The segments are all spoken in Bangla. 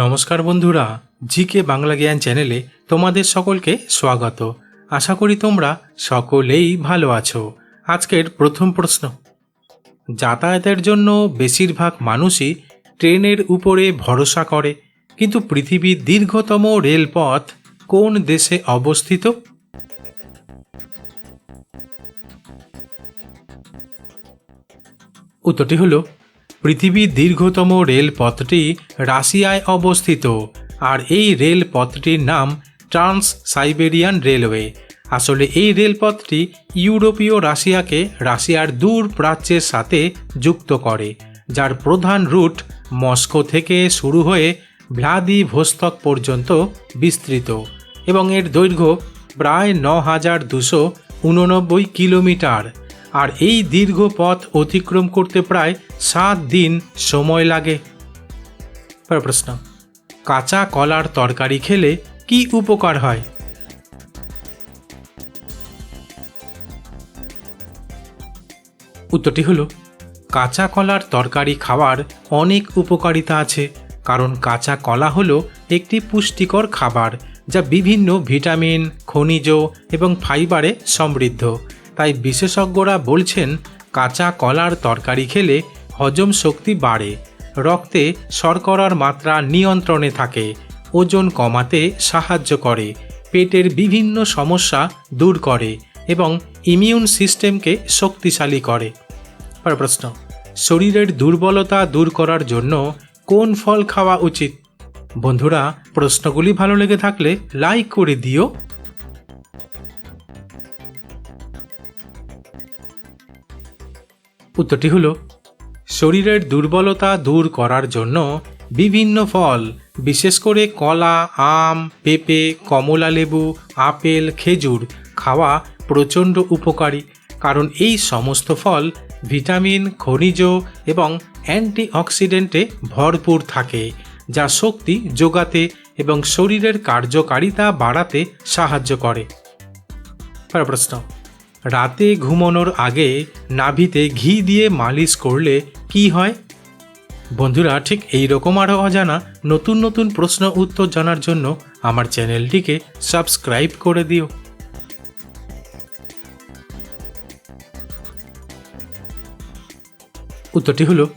নমস্কার বন্ধুরা, জিকে বাংলা জ্ঞান চ্যানেলে তোমাদের সকলকে স্বাগত। আশা করি তোমরা সকলেই ভালো আছো। আজকের প্রথম প্রশ্ন। যাতায়াতের জন্য বেশিরভাগ মানুষই ট্রেনের উপরে ভরসা করে, কিন্তু পৃথিবীর দীর্ঘতম রেলপথ কোন দেশে অবস্থিত? উত্তরটি হলো পৃথিবীর দীর্ঘতম রেলপথটি রাশিয়ায় অবস্থিত, আর এই রেলপথটির নাম ট্রান্স সাইবেরিয়ান রেলওয়ে। আসলে এই রেলপথটি ইউরোপীয় রাশিয়াকে রাশিয়ার দূর প্রাচ্যের সাথে যুক্ত করে, যার প্রধান রুট মস্কো থেকে শুরু হয়ে ভ্লাদিভোস্তক পর্যন্ত বিস্তৃত, এবং এর দৈর্ঘ্য প্রায় ন হাজার দুশো উননব্বই কিলোমিটার। আর এই দীর্ঘ পথ অতিক্রম করতে প্রায় সাত দিন সময় লাগে। প্রশ্ন, কাঁচা কলার তরকারি খেলে কি উপকার হয়? উত্তরটি হলো, কাঁচা কলার তরকারি খাওয়ার অনেক উপকারিতা আছে, কারণ কাঁচা কলা হলো একটি পুষ্টিকর খাবার যা বিভিন্ন ভিটামিন, খনিজ এবং ফাইবারে সমৃদ্ধ। তাই বিশেষজ্ঞরা বলছেন, কাঁচা কলার তরকারি খেলে হজম শক্তি বাড়ে, রক্তে শর্করার মাত্রা নিয়ন্ত্রণে থাকে, ওজন কমাতে সাহায্য করে, পেটের বিভিন্ন সমস্যা দূর করে এবং ইমিউন সিস্টেমকে শক্তিশালী করে। প্রশ্ন, শরীরের দুর্বলতা দূর করার জন্য কোন ফল খাওয়া উচিত? বন্ধুরা, প্রশ্নগুলি ভালো লেগে থাকলে লাইক করে দিও। উত্তরটি হলো, শরীরের দুর্বলতা দূর করার জন্য বিভিন্ন ফল, বিশেষ করে কলা, আম, পেঁপে, কমলা লেবু, আপেল, খেজুর খাওয়া প্রচণ্ড উপকারী, কারণ এই সমস্ত ফল ভিটামিন, খনিজ এবং অ্যান্টিঅক্সিডেন্টে ভরপুর থাকে, যা শক্তি যোগাতে এবং শরীরের কার্যকারিতা বাড়াতে সাহায্য করে। প্রশ্ন রাতে ঘুমানোর আগে নাভিতে ঘি দিয়ে মালিশ করলে কি হয়? বন্ধুরা, ঠিক এই রকম আরও অজানা নতুন নতুন প্রশ্ন উত্তর জানার জন্য আমার চ্যানেলটিকে সাবস্ক্রাইব করে দিও। উত্তরটি হলো,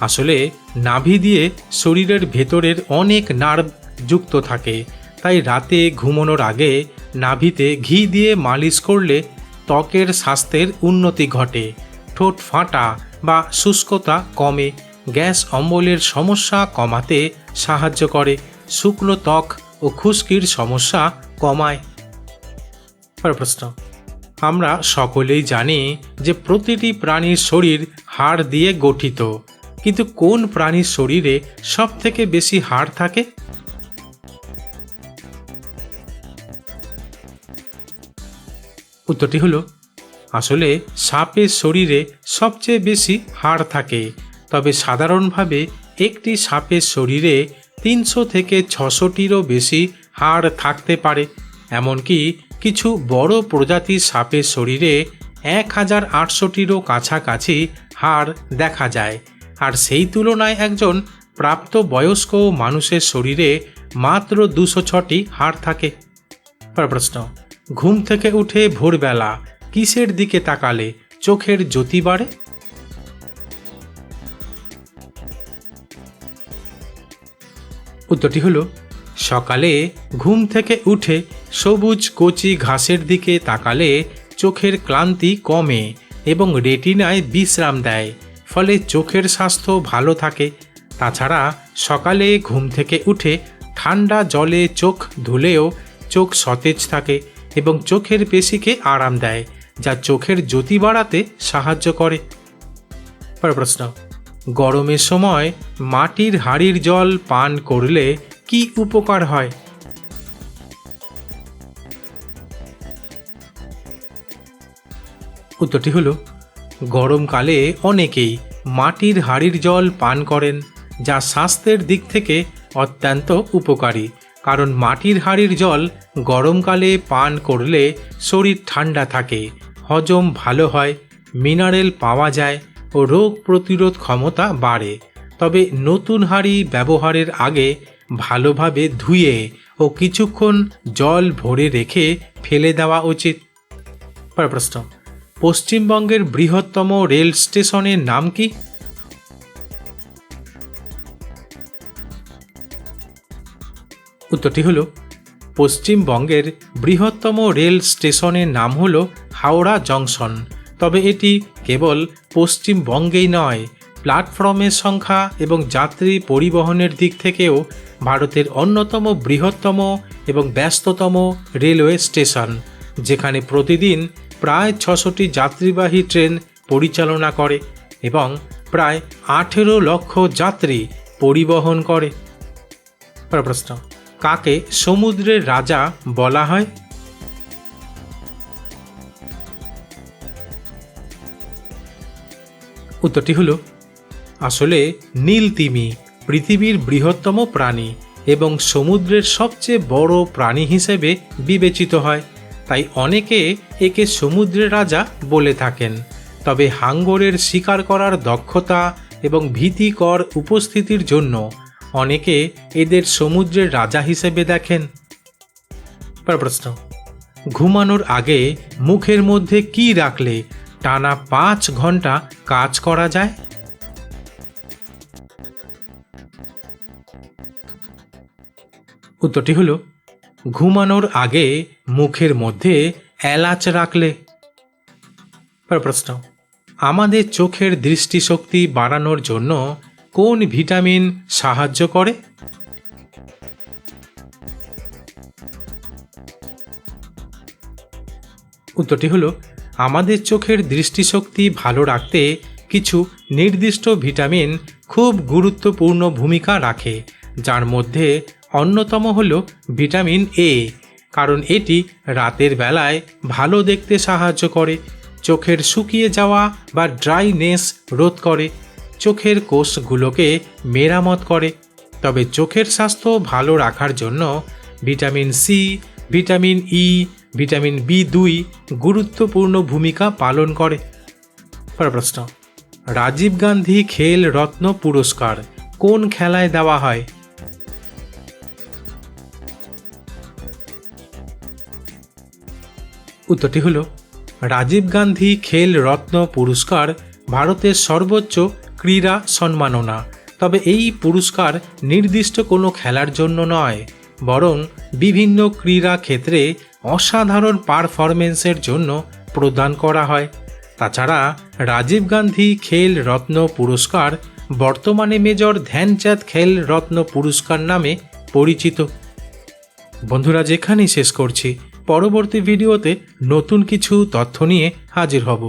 আসলে নাভি দিয়ে শরীরের ভেতরের অনেক নার্ভ যুক্ত থাকে, তাই রাতে ঘুমানোর আগে নাভিতে ঘি দিয়ে মালিশ করলে ত্বকের স্বাস্থ্যের উন্নতি ঘটে। ঠোঁট ফাটা বা শুষ্কতা কমে। গ্যাস অম্বলের সমস্যা কমাতে সাহায্য করে। শুকনো ত্বক ও খুশকির সমস্যা কমায়। প্রশ্ন। আমরা সকলেই জানি যে প্রতিটি প্রাণীর শরীর হাড় দিয়ে গঠিত। কিন্তু কোন প্রাণীর শরীরে সব থেকে বেশি হাড় থাকে? উত্তরটি হলো, আসলে সাপের শরীরে সবচেয়ে বেশি হাড় থাকে, তবে সাধারণভাবে একটি সাপের শরীরে তিনশো থেকে ছশোটিরও বেশি হাড় থাকতে পারে। এমনকি কিছু বড় প্রজাতির সাপের শরীরে এক হাজার আটশোটিরও কাছাকাছি হাড় দেখা যায়। আর সেই তুলনায় একজন প্রাপ্ত বয়স্ক মানুষের শরীরে মাত্র দুশো ছটি হাড় থাকে। প্রশ্ন ঘুম থেকে উঠে ভোরবেলা কিসের দিকে তাকালে চোখের জ্যোতি বাড়ে? উত্তরটি হলো, সকালে ঘুম থেকে উঠে সবুজ কচি ঘাসের দিকে তাকালে চোখের ক্লান্তি কমে এবং রেটিনায় বিশ্রাম দেয়, ফলে চোখের স্বাস্থ্য ভালো থাকে। তাছাড়া সকালে ঘুম থেকে উঠে ঠান্ডা জলে চোখ ধুলেও চোখ সতেজ থাকে। এবং চোখের পেশিকে আরাম দেয়, যা চোখের জ্যোতি বাড়াতে সাহায্য করে। পরের প্রশ্ন গরমের সময় মাটির হাড়ির জল পান করলে কি উপকার হয়? উত্তরটি হলো, গরমকালে অনেকেই মাটির হাড়ির জল পান করেন, যা স্বাস্থ্যের দিক থেকে অত্যন্ত উপকারী। কারণ মাটির হাড়ির জল গরমকালে পান করলে শরীর ঠান্ডা থাকে, হজম ভালো হয়, মিনারেল পাওয়া যায় ও রোগ প্রতিরোধ ক্ষমতা বাড়ে। তবে নতুন হাঁড়ি ব্যবহারের আগে ভালোভাবে ধুয়ে ও কিছুক্ষণ জল ভরে রেখে ফেলে দেওয়া উচিত। প্রশ্ন, পশ্চিমবঙ্গের বৃহত্তম রেল স্টেশনের নাম কি? উত্তরটি হলো, পশ্চিমবঙ্গের বৃহত্তম রেল স্টেশনের নাম হল হাওড়া জংশন। তবে এটি কেবল পশ্চিমবঙ্গেই নয়, প্ল্যাটফর্মের সংখ্যা এবং যাত্রী পরিবহনের দিক থেকেও ভারতের অন্যতম বৃহত্তম এবং ব্যস্ততম রেলওয়ে স্টেশন, যেখানে প্রতিদিন প্রায় ছশোটি যাত্রীবাহী ট্রেন পরিচালনা করে এবং প্রায় আঠেরো লক্ষ যাত্রী পরিবহন করে। প্রশ্ন। কাকে সমুদ্রের রাজা বলা হয়? উত্তরটি হলো, আসলে নীল তিমি পৃথিবীর বৃহত্তম প্রাণী এবং সমুদ্রের সবচেয়ে বড় প্রাণী হিসেবে বিবেচিত হয়। তাই অনেকে একে সমুদ্রের রাজা বলে থাকেন। তবে হাঙ্গরের শিকার করার দক্ষতা এবং ভীতিকর উপস্থিতির জন্য অনেকে এদের সমুদ্রের রাজা হিসেবে দেখেন। প্রশ্ন, ঘুমানোর আগে মুখের মধ্যে কি রাখলে টানা পাঁচ ঘণ্টা কাজ করা যায়? উত্তরটি হলো, ঘুমানোর আগে মুখের মধ্যে এলাচ রাখলে। প্রশ্ন, আমাদের চোখের দৃষ্টিশক্তি বাড়ানোর জন্য কোন ভিটামিন সাহায্য করে? উত্তরটি হলো, আমাদের চোখের দৃষ্টিশক্তি ভালো রাখতে কিছু নির্দিষ্ট ভিটামিন খুব গুরুত্বপূর্ণ ভূমিকা রাখে, যার মধ্যে অন্যতম হল ভিটামিন এ, কারণ এটি রাতের বেলায় ভালো দেখতে সাহায্য করে, চোখের শুকিয়ে যাওয়া বা ড্রাইনেস রোধ করে। চোখের কোষগুলোকে মেরামত করে। তবে চোখের স্বাস্থ্য ভালো রাখার জন্য vitamin C vitamin E vitamin B দুই গুরুত্বপূর্ণ ভূমিকা পালন করে। প্রশ্ন, রাজীব গান্ধী খেল রত্ন পুরস্কার কোন খেলায় দেওয়া হয়? উত্তরটি হল, রাজীব গান্ধী খেল রত্ন পুরস্কার ভারতের সর্বোচ্চ ক্রীড়া সম্মাননা। তবে এই পুরস্কার নির্দিষ্ট কোনো খেলার জন্য নয়, বরং বিভিন্ন ক্রীড়া ক্ষেত্রে অসাধারণ পারফরমেন্সের জন্য প্রদান করা হয়। তাছাড়া রাজীব গান্ধী খেল রত্ন পুরস্কার বর্তমানে মেজর ধ্যানচাঁদ খেল রত্ন পুরস্কার নামে পরিচিত। বন্ধুরা, যেখানেই শেষ করছি, পরবর্তী ভিডিওতে নতুন কিছু তথ্য নিয়ে হাজির হব।